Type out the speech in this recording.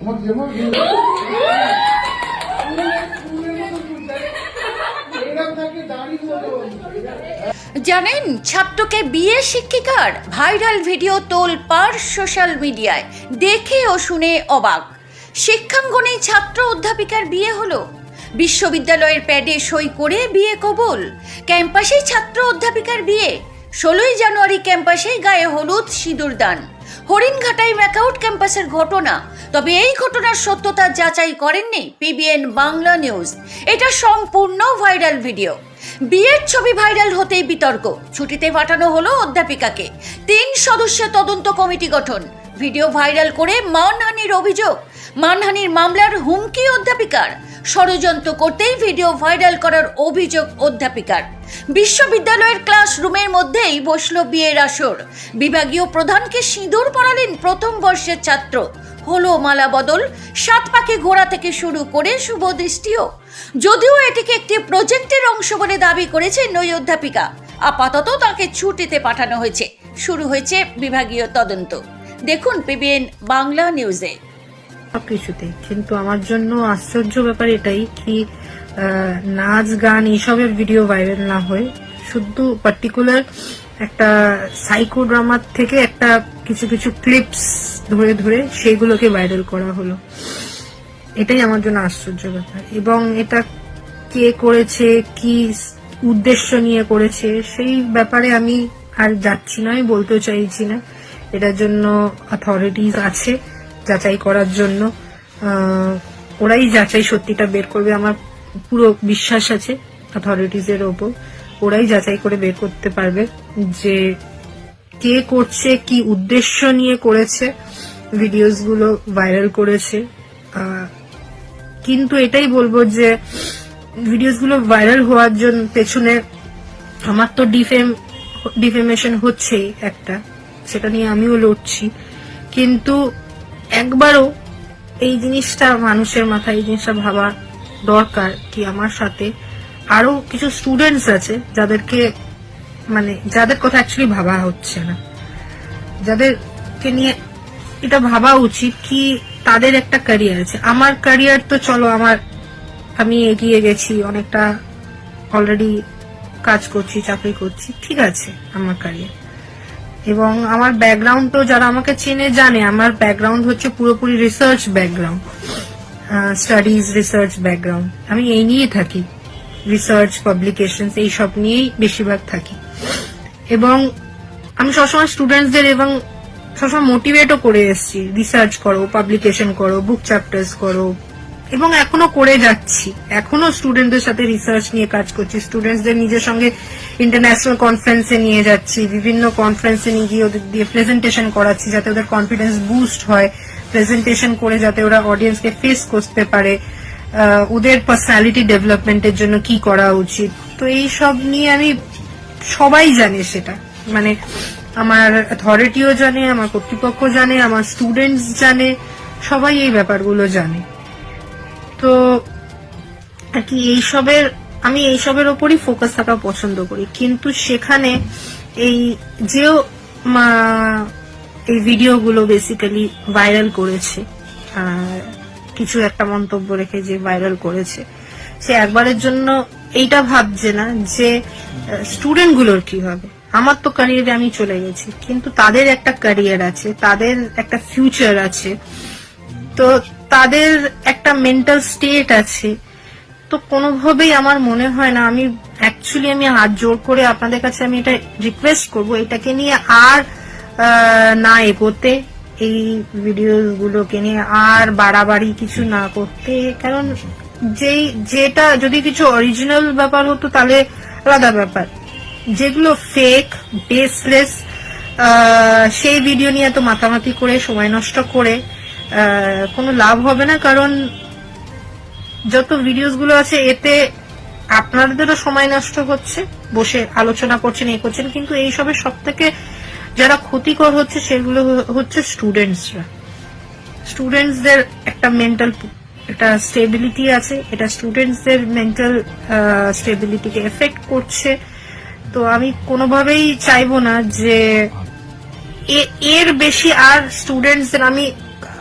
আমার জানেন, ছাত্রকে বিয়ে শিক্ষিকার ভাইরাল ভিডিও তোল পার সোশ্যাল মিডিয়ায়। দেখে ও শুনে অবাক। শিক্ষাঙ্গনে ছাত্র অধ্যাপিকার বিয়ে হলো। বিশ্ববিদ্যালয়ের প্যাডে সই করে বিয়ে কবুল। ক্যাম্পাসেই ছাত্র অধ্যাপিকার বিয়ে। ষোলোই জানুয়ারি ক্যাম্পাসেই গায়ে হলুদ সিঁদুর দান হরিণঘাটাই ম্যাকাউট ক্যাম্পাসের ঘটনা। তবে এই ঘটনার সত্যতা যাচাই করেননি পিবিএন বাংলা নিউজ এটা সম্পূর্ণ ভাইরাল ভিডিও বিয়ের ছবি ভাইরাল হতেই বিতর্ক। ছুটিতে পাঠানো হলো অধ্যাপিকাকে। তিন সদস্যের তদন্ত কমিটি গঠন। ভিডিও ভাইরাল করে মানহানির অভিযোগ। মানহানির মামলার হুমকি অধ্যাপিকার। ষড়যন্ত্র করতেই ভিডিও ভাইরাল করার অভিযোগ অধ্যাপিকার। বিশ্ববিদ্যালয়ের ক্লাসরুমের মধ্যেই বসল বিয়ের আসর। বিভাগীয় প্রধানকে সিঁদুর পরালেন প্রথম বর্ষের ছাত্র। হলো মালা বদল, সাত পাকে ঘোড়া থেকে শুরু করে শুভ দৃষ্টিও। যদিও এটিকে একটি প্রজেক্টের অংশ বলে দাবি করেছেন ওই অধ্যাপিকা। আপাতত তাকে ছুটিতে পাঠানো হয়েছে। শুরু হয়েছে বিভাগীয় তদন্ত। দেখুন পিবিএন বাংলা নিউজে। সবকিছুতে কিন্তু আমার জন্য আশ্চর্য ব্যাপার এটাই কি নাচ, গান এইসবের ভিডিও ভাইরাল না হয়ে শুধু পার্টিকুলার একটা সাইকো ড্রামার থেকে একটা কিছু কিছু ক্লিপস ধরে ধরে সেগুলোকে ভাইরাল করা হলো। এটাই আমার জন্য আশ্চর্য ব্যাপার। এবং এটা কে করেছে, কি উদ্দেশ্য নিয়ে করেছে, সেই ব্যাপারে আমি আর যাচ্ছি না, আমি বলতেও চাইছি না। এটার জন্য অথরিটিস আছে। যাচাই করার জন্য ওরাই যাচাই সত্যিটা বের করবে, আমার পুরো বিশ্বাস আছে অথরিটিস এর ওপর, ওরাই যাচাই করে বের করতে পারবে যে কে করছে, কি উদ্দেশ্য নিয়ে করেছে ভিডিওসগুলো ভাইরাল করেছে কিন্তু এটাই বলব যে ভিডিওসগুলো ভাইরাল হওয়ার জন্য পেছনে আমার তো ডিফেম ডিফেমেশন হচ্ছেই একটা, সেটা নিয়ে আমিও লড়ছি, কিন্তু একবারও এই জিনিসটা মানুষের মাথায়, এই জিনিসটা ভাবা দরকার কি আমার সাথে। আরও কিছু স্টুডেন্টস আছে যাদেরকে মানে যাদের কথা অ্যাকচুয়ালি ভাবা হচ্ছে না। যাদেরকে নিয়ে এটা ভাবা উচিত কি তাদের একটা ক্যারিয়ার আছে। আমার ক্যারিয়ার তো চলো, আমার আমি এগিয়ে গেছি, অনেকটা অলরেডি কাজ করছি, চাকরি করছি, ঠিক আছে আমার ক্যারিয়ার এবং আমার ব্যাকগ্রাউন্ড তো যারা আমাকে চেনে, জানে। আমার ব্যাকগ্রাউন্ড হচ্ছে পুরোপুরি research background studies research background আমি এই নিয়ে থাকি। রিসার্চ পাবলিকেশন এই সব নিয়েই বেশিরভাগ থাকি। এবং আমি সবসময় স্টুডেন্টসদের এবং সবসময় মোটিভেটও করে এসেছি। রিসার্চ করো পাবলিকেশন করো বুক চ্যাপ্টার্স করো। এবং এখনও করে যাচ্ছি। এখনও স্টুডেন্টদের সাথে রিসার্চ নিয়ে কাজ করছি। স্টুডেন্টসদের নিজের সঙ্গে ইন্টারন্যাশনাল কনফারেন্সে নিয়ে যাচ্ছি। বিভিন্ন কনফারেন্সে নিয়ে গিয়ে ওদের দিয়ে প্রেজেন্টেশন করাচ্ছি যাতে ওদের কনফিডেন্স বুস্ট হয়। প্রেজেন্টেশন করে যাতে ওরা অডিয়েন্সকে ফেস করতে পারে। ওদের পার্সোনালিটি ডেভেলপমেন্টের জন্য কি করা উচিত। তো এই সব নিয়ে আমি সবাই জানে সেটা। মানে আমার অথরিটিও জানে, আমার কর্তৃপক্ষ জানে, আমার স্টুডেন্টস জানে, সবাই এই ব্যাপারগুলো জানে। তো আর কি এইসবের, আমি এইসবের ওপরই ফোকাস থাকা পছন্দ করি। কিন্তু সেখানে এই যেও এই ভিডিওগুলো বেসিক্যালি ভাইরাল করেছে কিছু একটা মন্তব্য রেখে যে ভাইরাল করেছে, সে একবারের জন্য এইটা ভাবছে না যে স্টুডেন্টগুলোর কি হবে? আমার তো ক্যারিয়ারে আমি চলে গেছি, কিন্তু তাদের একটা ক্যারিয়ার আছে, তাদের একটা ফিউচার আছে। তো তাদের একটা মেন্টাল স্টেট আছে। তো কোনোভাবেই আমার মনে হয় না, আমি অ্যাকচুয়ালি আমি হাত জোর করে আপনাদের কাছে আমি এটা রিকোয়েস্ট করব। এটাকে নিয়ে আর না এগোতে, এই ভিডিও গুলোকে নিয়ে আর বাড়াবাড়ি কিছু না করতে। কারণ যেই, যেটা যদি কিছু অরিজিনাল ব্যাপার হতো তাহলে আলাদা ব্যাপার। যেগুলো ফেক বেসলেস সেই ভিডিও নিয়ে এত মাতামাতি করে, সময় নষ্ট করে কোনো লাভ হবে না, কারণ যত ভিডিওসগুলো আছে, এতে আপনাদেরও সময় নষ্ট হচ্ছে, বসে আলোচনা করছেন এই করছেন, কিন্তু এইসবের সব থেকে যারা ক্ষতিকর হচ্ছে, সেগুলো হচ্ছে স্টুডেন্টসরা স্টুডেন্টসদের একটা মেন্টাল একটা স্টেবিলিটি আছে, এটা স্টুডেন্টসদের মেন্টাল স্টেবিলিটিকে এফেক্ট করছে। তো আমি কোনোভাবেই চাইব না যে এর বেশি আর স্টুডেন্টসদের আমি